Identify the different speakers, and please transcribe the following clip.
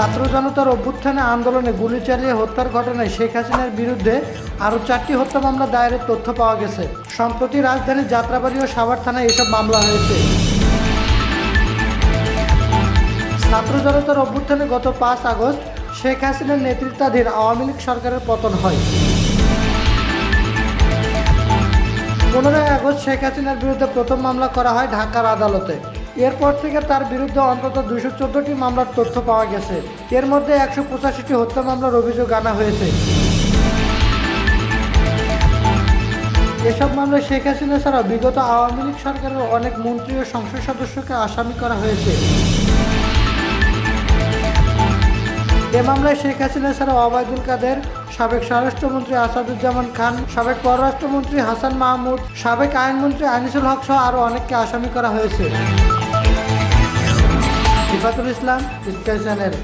Speaker 1: ছাত্র জনতার অভ্যুত্থানে আন্দোলনে গুলি চালিয়ে হত্যার ঘটনায় শেখ হাসিনার বিরুদ্ধে আরও চারটি হত্যা মামলা দায়েরের তথ্য পাওয়া গেছে। সম্প্রতি রাজধানীর যাত্রাবাড়ি ও সাভার থানায় এসব মামলা হয়েছে। ছাত্র জনতার অভ্যুত্থানে গত পাঁচ আগস্ট শেখ হাসিনার নেতৃত্বাধীন আওয়ামী লীগ সরকারের পতন হয়। পনেরোই আগস্ট শেখ হাসিনার বিরুদ্ধে প্রথম মামলা করা হয় ঢাকার আদালতে। এরপর থেকে তার বিরুদ্ধে অন্তত দুশো চোদ্দটি মামলার তথ্য পাওয়া গেছে। এর মধ্যে একশো পঁচাশিটি হত্যা মামলার অভিযোগ আনা হয়েছে। এসব মামলায় শেখ হাসিনা ছাড়া বিগত আওয়ামী লীগ সরকারের অনেক মন্ত্রী ও সংসদ সদস্যকে আসামি করা হয়েছে। এ মামলায় শেখ হাসিনা ছাড়া অবায়দুল কাদের, সাবেক স্বরাষ্ট্রমন্ত্রী আসাদুজ্জামান খান, সাবেক পররাষ্ট্রমন্ত্রী হাসান মাহমুদ, সাবেক আইনমন্ত্রী আনিসুল হক সহ আরও অনেককে আসামি করা হয়েছে। ইফাতুল ইসলাম চ্যানেল